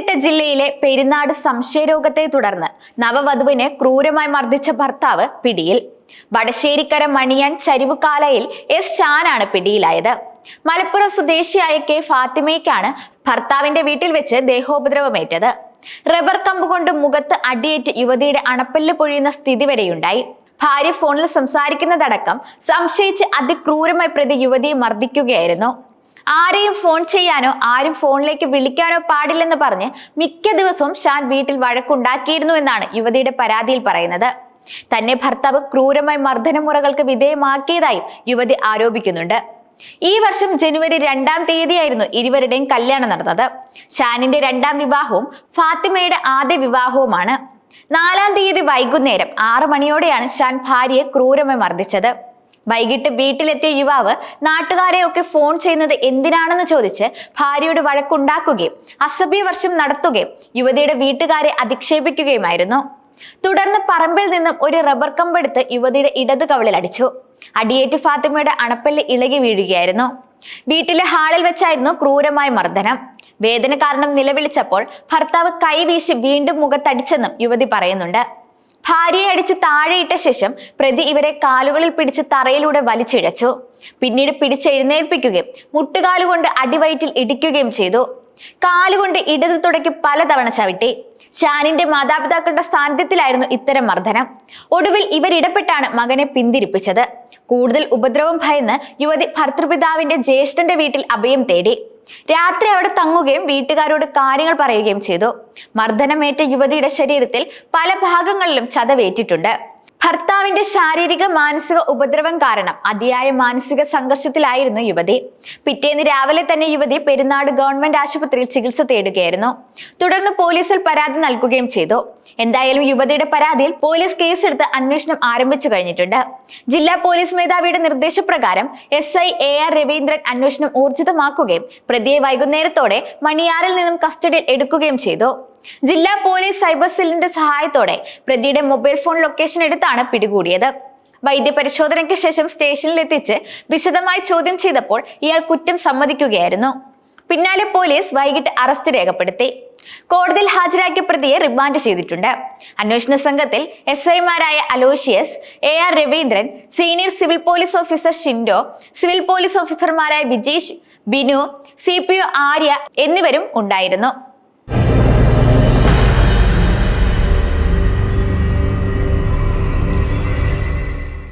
പത്തനംതിട്ട ജില്ലയിലെ പെരുന്നാട് സംശയരോഗത്തെ തുടർന്ന് നവവധുവിനെ ക്രൂരമായി മർദ്ദിച്ച ഭർത്താവ് പിടിയിൽ. വടശ്ശേരിക്കര മണിയാൻ ചരിവുകാലയിൽ എസ് ചാനാണ് പിടിയിലായത്. മലപ്പുറം സ്വദേശിയായ കെ ഫാത്തിമയ്ക്കാണ് ഭർത്താവിന്റെ വീട്ടിൽ വെച്ച് ദേഹോപദ്രവമേറ്റത്. റബ്ബർ കമ്പ് കൊണ്ട് മുഖത്ത് അടിയേറ്റ് യുവതിയുടെ അണപ്പല്ല് പൊഴിയുന്ന സ്ഥിതി വരെയുണ്ടായി. ഭാര്യ ഫോണിൽ സംസാരിക്കുന്നതടക്കം സംശയിച്ച് അതിക്രൂരമായി പ്രതി യുവതിയെ മർദ്ദിക്കുകയായിരുന്നു. ആരെയും ഫോൺ ചെയ്യാനോ ആരും ഫോണിലേക്ക് വിളിക്കാനോ പാടില്ലെന്ന് പറഞ്ഞ് മിക്ക ദിവസവും ഷാൻ വീട്ടിൽ വഴക്കുണ്ടാക്കിയിരുന്നു എന്നാണ് യുവതിയുടെ പരാതിയിൽ പറയുന്നത്. തന്നെ ഭർത്താവ് ക്രൂരമായി മർദ്ദനമുറകൾക്ക് വിധേയമാക്കിയതായും യുവതി ആരോപിക്കുന്നുണ്ട്. ഈ വർഷം ജനുവരി രണ്ടാം തീയതിയായിരുന്നു ഇരുവരുടെയും കല്യാണം നടന്നത്. ഷാനിന്റെ രണ്ടാം വിവാഹവും ഫാത്തിമയുടെ ആദ്യ വിവാഹവുമാണ്. നാലാം തീയതി വൈകുന്നേരം ആറു മണിയോടെയാണ് ഷാൻ ഭാര്യയെ ക്രൂരമായി മർദ്ദിച്ചത്. വൈകിട്ട് വീട്ടിലെത്തിയ യുവാവ് നാട്ടുകാരെയൊക്കെ ഫോൺ ചെയ്യുന്നത് എന്തിനാണെന്ന് ചോദിച്ച് ഭാര്യയോട് വഴക്കുണ്ടാക്കുകയും അസഭ്യവർഷം നടത്തുകയും യുവതിയുടെ വീട്ടുകാരെ അധിക്ഷേപിക്കുകയുമായിരുന്നു. തുടർന്ന് പറമ്പിൽ നിന്നും ഒരു റബ്ബർ കമ്പെടുത്ത് യുവതിയുടെ ഇടത് കവളിൽ അടിച്ചു. അടിയേറ്റ് ഫാത്തിമയുടെ അണപ്പല്ല് ഇളകി വീഴുകയായിരുന്നു. വീട്ടിലെ ഹാളിൽ വെച്ചായിരുന്നു ക്രൂരമായ മർദ്ദനം. വേദന കാരണം നിലവിളിച്ചപ്പോൾ ഭർത്താവ് കൈവീശി വീണ്ടും മുഖത്തടിച്ചെന്നും യുവതി പറയുന്നുണ്ട്. ഭാര്യയെ അടിച്ച് താഴെയിട്ട ശേഷം പ്രതി ഇവരെ കാലുകളിൽ പിടിച്ച് തറയിലൂടെ വലിച്ചിഴച്ചു. പിന്നീട് പിടിച്ചെഴുന്നേൽപ്പിക്കുകയും മുട്ടുകാലുകൊണ്ട് അടിവയറ്റിൽ ഇടിക്കുകയും ചെയ്തു. കാലുകൊണ്ട് ഇടത് തുടക്കി പലതവണ ചവിട്ടി. ഷാനിന്റെ മാതാപിതാക്കളുടെ സാന്നിധ്യത്തിലായിരുന്നു ഇത്തരം മർദ്ദനം. ഒടുവിൽ ഇവരിടപെട്ടാണ് മകനെ പിന്തിരിപ്പിച്ചത്. കൂടുതൽ ഉപദ്രവം ഭയന്ന് യുവതി ഭർത്തൃപിതാവിന്റെ ജ്യേഷ്ഠന്റെ വീട്ടിൽ അഭയം തേടി. രാത്രി അവിടെ തങ്ങുകയും വീട്ടുകാരോട് കാര്യങ്ങൾ പറയുകയും ചെയ്തു. മർദ്ദനമേറ്റ യുവതിയുടെ ശരീരത്തിൽ പല ഭാഗങ്ങളിലും ചതവേറ്റിട്ടുണ്ട്. ഭർത്താവിന്റെ ശാരീരിക മാനസിക ഉപദ്രവം കാരണം അതിയായ മാനസിക സംഘർഷത്തിലായിരുന്നു യുവതി. പിറ്റേന്ന് രാവിലെ തന്നെ യുവതി പെരുന്നാട് ഗവൺമെന്റ് ആശുപത്രിയിൽ ചികിത്സ തേടുകയായിരുന്നു. തുടർന്ന് പോലീസിൽ പരാതി നൽകുകയും ചെയ്തു. എന്തായാലും യുവതിയുടെ പരാതിയിൽ പോലീസ് കേസെടുത്ത് അന്വേഷണം ആരംഭിച്ചു കഴിഞ്ഞിട്ടുണ്ട്. ജില്ലാ പോലീസ് മേധാവിയുടെ നിർദ്ദേശപ്രകാരം S I A R Raveendran അന്വേഷണം ഊർജിതമാക്കുകയും പ്രതിയെ വൈകുന്നേരത്തോടെ മണിയാറിൽ നിന്നും കസ്റ്റഡിയിൽ എടുക്കുകയും ചെയ്തു. ജില്ലാ പോലീസ് സൈബർ സെല്ലിന്റെ സഹായത്തോടെ പ്രതിയുടെ മൊബൈൽ ഫോൺ ലൊക്കേഷൻ എടുത്താണ് പിടികൂടിയത്. വൈദ്യപരിശോധനയ്ക്ക് ശേഷം സ്റ്റേഷനിൽ എത്തിച്ച് വിശദമായി ചോദ്യം ചെയ്തപ്പോൾ ഇയാൾ കുറ്റം സമ്മതിക്കുകയായിരുന്നു. പിന്നാലെ പോലീസ് വൈകിട്ട് അറസ്റ്റ് രേഖപ്പെടുത്തി. കോടതിയിൽ ഹാജരാക്കിയ പ്രതിയെ റിമാൻഡ് ചെയ്തിട്ടുണ്ട്. അന്വേഷണ സംഘത്തിൽ എസ് ഐമാരായ Aloysius A R Raveendran senior civil police officer Shindo civil police ഓഫീസർമാരായ Vijeesh Binu C P O Arya എന്നിവരും ഉണ്ടായിരുന്നു.